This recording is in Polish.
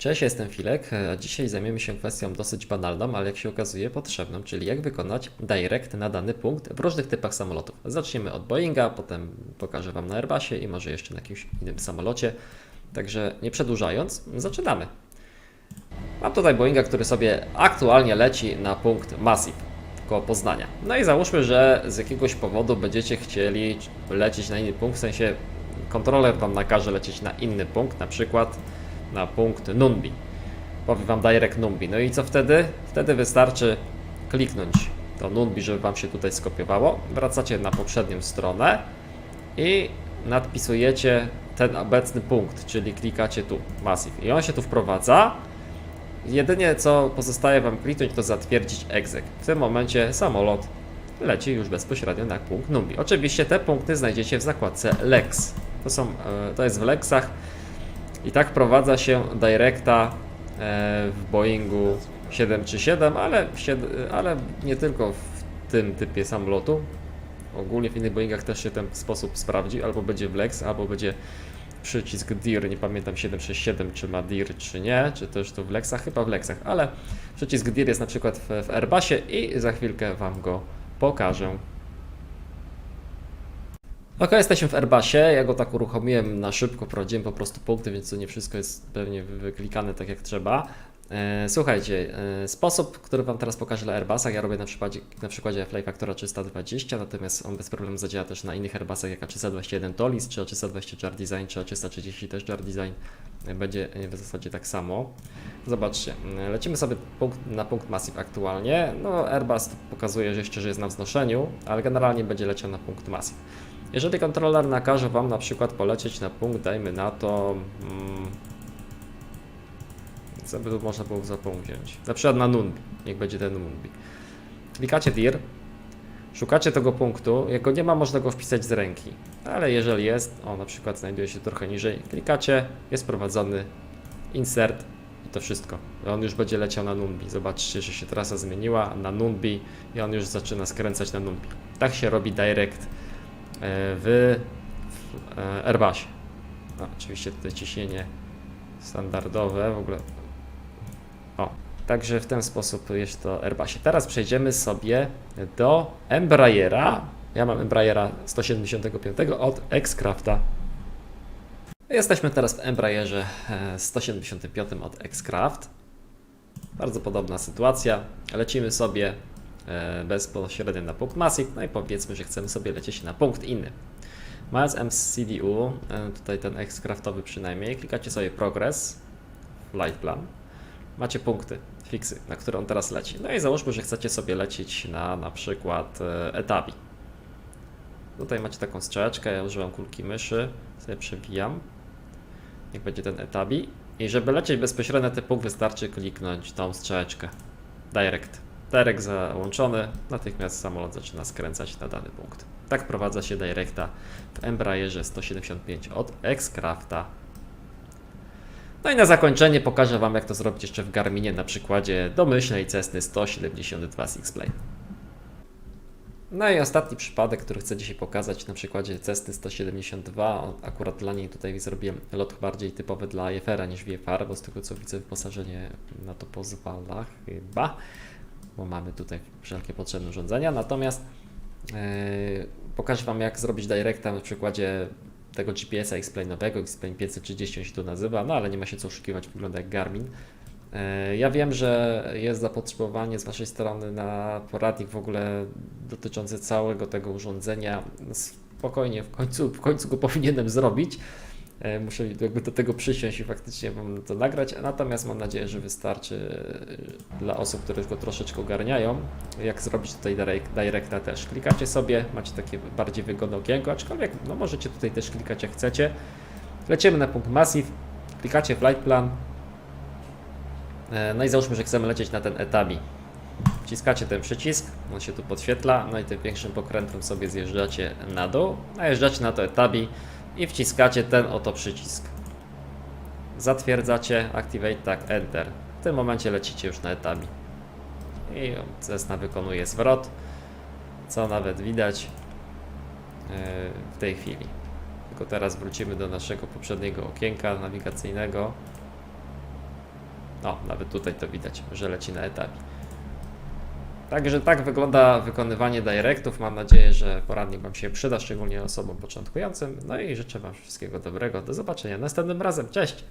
Cześć, jestem Filek, a dzisiaj zajmiemy się kwestią dosyć banalną, ale jak się okazuje potrzebną, czyli jak wykonać direct na dany punkt w różnych typach samolotów. Zaczniemy od Boeinga, potem pokażę Wam na Airbusie i może jeszcze na jakimś innym samolocie. Także nie przedłużając, zaczynamy. Mam tutaj Boeinga, który sobie aktualnie leci na punkt Massive koło Poznania. No i załóżmy, że z jakiegoś powodu będziecie chcieli lecieć na inny punkt, w sensie kontroler Wam nakaże lecieć na inny punkt, na przykład na punkt Numbi. Powie Wam Direct Numbi. No i co wtedy? Wtedy wystarczy kliknąć to Numbi, żeby Wam się tutaj skopiowało. Wracacie na poprzednią stronę i nadpisujecie ten obecny punkt, czyli klikacie tu Massive i on się tu wprowadza. Jedynie co pozostaje Wam kliknąć to zatwierdzić exec. W tym momencie samolot leci już bezpośrednio na punkt Numbi. Oczywiście te punkty znajdziecie w zakładce Lex. To, są, e, to jest w Lexach i tak wprowadza się Directa e, w Boeingu 737, ale, ale nie tylko w tym typie samolotu. Ogólnie w innych Boeingach też się ten sposób sprawdzi, albo będzie w Lex, albo będzie przycisk DIR, nie pamiętam 767 czy ma DIR czy nie, czy też to w Lexach, chyba w Lexach, ale przycisk DIR jest na przykład w, w Airbusie i za chwilkę Wam go pokażę. Ok, jesteśmy w Airbusie. Ja go tak uruchomiłem na szybko, prowadziłem po prostu punkty, więc to nie wszystko jest pewnie wy- wyklikane tak jak trzeba. E, Słuchajcie, e, sposób, który Wam teraz pokażę na Airbusach, ja robię na przykładzie, na przykładzie Fly Factora 320, natomiast on bez problemu zadziała też na innych Airbusach jak A321 Tolis, czy A320 Jar Design, czy A330 też Jar Design. E, Będzie w zasadzie tak samo. Zobaczcie, lecimy sobie punkt, na punkt Massive aktualnie. No, Airbus pokazuje, że jeszcze że jest na wznoszeniu, ale generalnie będzie leciał na punkt Massive. Jeżeli kontroler nakaże Wam na przykład polecieć na punkt, dajmy na to. Mm, co by tu można było za punkt wziąć? Na przykład na Nunbi, niech będzie ten Nunbi. Klikacie DIR, szukacie tego punktu, jak go nie ma, można go wpisać z ręki. Ale jeżeli jest, o na przykład znajduje się trochę niżej, klikacie, jest prowadzony insert i to wszystko. On już będzie leciał na Nunbi. Zobaczcie, że się trasa zmieniła na Nunbi i on już zaczyna skręcać na Nunbi. Tak się robi direct w, w e, Airbusie. No, oczywiście tutaj ciśnienie standardowe w ogóle. O, także w ten sposób jest to Airbusie. Teraz przejdziemy sobie do Embraera. Ja mam Embraera 175 od Xcrafta. Jesteśmy teraz w Embraerze e, 175 od Xcraft. Bardzo podobna sytuacja. Lecimy sobie e, bezpośrednio na punkt Massive, no i powiedzmy, że chcemy sobie lecieć na punkt inny. Mając MCDU, e, tutaj ten Xcraftowy przynajmniej, klikacie sobie Progress, Light Plan, macie punkty, fiksy, na które on teraz leci. No i załóżmy, że chcecie sobie lecieć na na przykład e, Etabi. Tutaj macie taką strzałeczkę, ja używam kulki myszy, sobie przewijam, niech będzie ten Etabi. I żeby lecieć bezpośrednio na ten punkt wystarczy kliknąć tą strzałeczkę. Direct. Direct załączony, natychmiast samolot zaczyna skręcać na dany punkt. Tak prowadza się Directa w Embraerze 175 od Xcrafta. No i na zakończenie pokażę Wam jak to zrobić jeszcze w Garminie na przykładzie domyślnej Cessny 172 Sixplane. No i ostatni przypadek, który chcę dzisiaj pokazać na przykładzie Cessny 172. On- Akurat dla niej tutaj zrobiłem lot bardziej typowy dla IFR-a niż VFR, bo z tego co widzę wyposażenie na to pozwala chyba, bo mamy tutaj wszelkie potrzebne urządzenia. Natomiast yy, pokażę Wam jak zrobić directa na przykładzie tego GPS-a X-Plane'owego, X-Plane 530 on się tu nazywa, no ale nie ma się co oszukiwać, wygląda jak Garmin. E, Ja wiem, że jest zapotrzebowanie z Waszej strony na poradnik w ogóle dotyczący całego tego urządzenia. Spokojnie, w końcu, w końcu go powinienem zrobić. E, Muszę jakby do tego przysiąść i faktycznie Wam to nagrać, natomiast mam nadzieję, że wystarczy e, dla osób, które go troszeczkę ogarniają, jak zrobić tutaj direct- directa też. Klikacie sobie, macie takie bardziej wygodne okienko, aczkolwiek no, możecie tutaj też klikać jak chcecie. Lecimy na punkt Massive, klikacie Flight Plan, E, No i załóżmy, że chcemy lecieć na ten etabi. Wciskacie ten przycisk, on się tu podświetla, no i tym większym pokrętłem sobie zjeżdżacie na dół, najeżdżacie na to etabi i wciskacie ten oto przycisk. Zatwierdzacie, activate, tak, enter. W tym momencie lecicie już na etabi. I Cessna wykonuje zwrot, co nawet widać e, w tej chwili. Tylko teraz wrócimy do naszego poprzedniego okienka nawigacyjnego. O, nawet tutaj to widać, że leci na etapie. Także tak wygląda wykonywanie directów. Mam nadzieję, że poradnik Wam się przyda, szczególnie osobom początkującym. No i życzę Wam wszystkiego dobrego. Do zobaczenia następnym razem. Cześć!